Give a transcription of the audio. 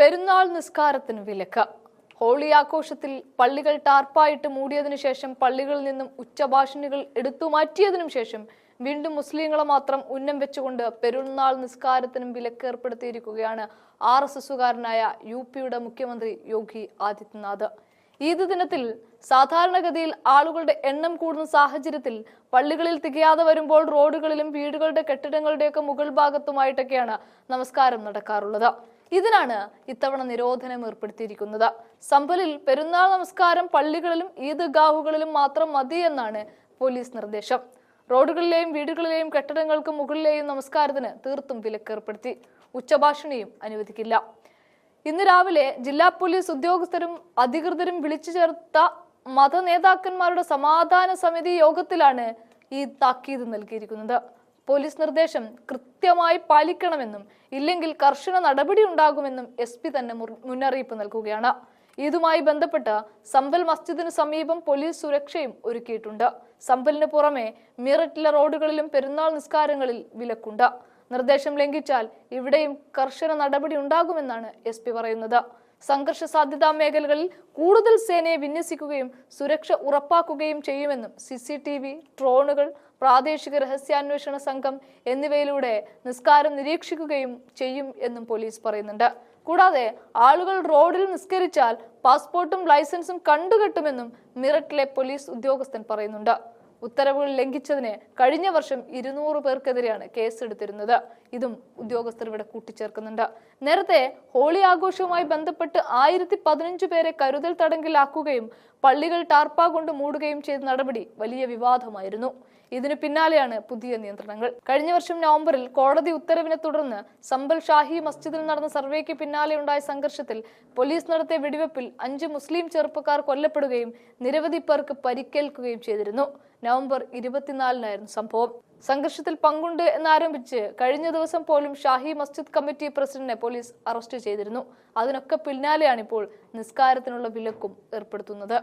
പെരുന്നാൾ നിസ്കാരത്തിന് വിലക്ക്. ഹോളി ആഘോഷത്തിൽ പള്ളികൾ ടാർപ്പായിട്ട് മൂടിയതിനു ശേഷം പള്ളികളിൽ നിന്നും ഉച്ചഭാഷണികൾ എടുത്തു മാറ്റിയതിനു ശേഷം വീണ്ടും മുസ്ലിങ്ങളെ മാത്രം ഉന്നം വെച്ചുകൊണ്ട് പെരുന്നാൾ നിസ്കാരത്തിനും വിലക്ക് ഏർപ്പെടുത്തിയിരിക്കുകയാണ് ആർ എസ് എസുകാരനായ യു പിയുടെ മുഖ്യമന്ത്രി യോഗി ആദിത്യനാഥ്. ഈദ് ദിനത്തിൽ സാധാരണഗതിയിൽ ആളുകളുടെ എണ്ണം കൂടുന്ന സാഹചര്യത്തിൽ പള്ളികളിൽ തികയാതെ വരുമ്പോൾ റോഡുകളിലും വീടുകളുടെ കെട്ടിടങ്ങളുടെയൊക്കെ മുകൾ ഭാഗത്തുമായിട്ടൊക്കെയാണ് നമസ്കാരം നടക്കാറുള്ളത്. ഇതിനാണ് ഇത്തവണ നിരോധനം ഏർപ്പെടുത്തിയിരിക്കുന്നത്. സമ്പലിൽ പെരുന്നാൾ നമസ്കാരം പള്ളികളിലും ഈദ്ഗാഹുകളിലും മാത്രം മതി എന്നാണ് പോലീസ് നിർദ്ദേശം. റോഡുകളിലെയും വീടുകളിലെയും കെട്ടിടങ്ങൾക്ക് മുകളിലെയും നമസ്കാരത്തിന് തീർത്തും വിലക്കേർപ്പെടുത്തി. ഉച്ചഭാഷണിയും അനുവദിക്കില്ല. ഇന്ന് രാവിലെ ജില്ലാ പോലീസ് ഉദ്യോഗസ്ഥരും അധികൃതരും വിളിച്ചു ചേർത്ത മത നേതാക്കന്മാരുടെ സമാധാന സമിതി യോഗത്തിലാണ് ഈ താക്കീത് നൽകിയിരിക്കുന്നത്. പോലീസ് നിർദ്ദേശം കൃത്യമായി പാലിക്കണമെന്നും ഇല്ലെങ്കിൽ കർശന നടപടി ഉണ്ടാകുമെന്നും എസ് പി തന്നെ മുന്നറിയിപ്പ് നൽകുകയാണ്. ഇതുമായി ബന്ധപ്പെട്ട് സമ്പൽ മസ്ജിദിന് സമീപം പോലീസ് സുരക്ഷയും ഒരുക്കിയിട്ടുണ്ട്. സമ്പലിന് പുറമെ മീററ്റിലെ റോഡുകളിലും പെരുന്നാൾ നിസ്കാരങ്ങളിൽ വിലക്കുണ്ട്. നിർദ്ദേശം ലംഘിച്ചാൽ ഇവിടെയും കർശന നടപടി ഉണ്ടാകുമെന്നാണ് എസ് പറയുന്നത്. സംഘർഷ സാധ്യതാ മേഖലകളിൽ കൂടുതൽ സേനയെ വിന്യസിക്കുകയും സുരക്ഷ ഉറപ്പാക്കുകയും ചെയ്യുമെന്നും സി സി ടി വി ഡ്രോണുകൾ പ്രാദേശിക രഹസ്യാന്വേഷണ സംഘം എന്നിവയിലൂടെ നിസ്കാരം നിരീക്ഷിക്കുകയും ചെയ്യും എന്നും പോലീസ് പറയുന്നുണ്ട്. കൂടാതെ ആളുകൾ റോഡിൽ നിസ്കരിച്ചാൽ പാസ്പോർട്ടും ലൈസൻസും കണ്ടുകെട്ടുമെന്നും മിററ്റിലെ പോലീസ് ഉദ്യോഗസ്ഥൻ പറയുന്നുണ്ട്. ഉത്തരവുകൾ ലംഘിച്ചതിന് കഴിഞ്ഞ വർഷം ഇരുന്നൂറ് പേർക്കെതിരെയാണ് കേസെടുത്തിരുന്നത്. ഇതും ഉദ്യോഗസ്ഥർ ഇവിടെ കൂട്ടിച്ചേർക്കുന്നുണ്ട്. നേരത്തെ ഹോളി ആഘോഷവുമായി ബന്ധപ്പെട്ട് ആയിരത്തി പതിനഞ്ച് പേരെ കരുതൽ തടങ്കിലാക്കുകയും പള്ളികൾ ടാർപ്പ കൊണ്ട് മൂടുകയും ചെയ്ത നടപടി വലിയ വിവാദമായിരുന്നു. ഇതിനു പിന്നാലെയാണ് പുതിയ നിയന്ത്രണങ്ങൾ. കഴിഞ്ഞ വർഷം നവംബറിൽ കോടതി ഉത്തരവിനെ തുടർന്ന് സമ്പൽ ഷാഹി മസ്ജിദിൽ നടന്ന സർവേക്ക് പിന്നാലെ ഉണ്ടായ സംഘർഷത്തിൽ പോലീസ് നടത്തിയ വെടിവെപ്പിൽ അഞ്ച് മുസ്ലിം ചെറുപ്പക്കാർ കൊല്ലപ്പെടുകയും നിരവധി പേർക്ക് പരിക്കേൽക്കുകയും ചെയ്തിരുന്നു. നവംബർ ഇരുപത്തിനാലിനായിരുന്നു സംഭവം. സംഘർഷത്തിൽ പങ്കുണ്ട് എന്നാരംഭിച്ച് കഴിഞ്ഞ ദിവസം പോലും ഷാഹി മസ്ജിദ് കമ്മിറ്റി പ്രസിഡന്റിനെ പോലീസ് അറസ്റ്റ് ചെയ്തിരുന്നു. അതിനൊക്കെ പിന്നാലെയാണ് ഇപ്പോൾ നിസ്കാരത്തിനുള്ള വിലക്കും ഏർപ്പെടുത്തുന്നത്.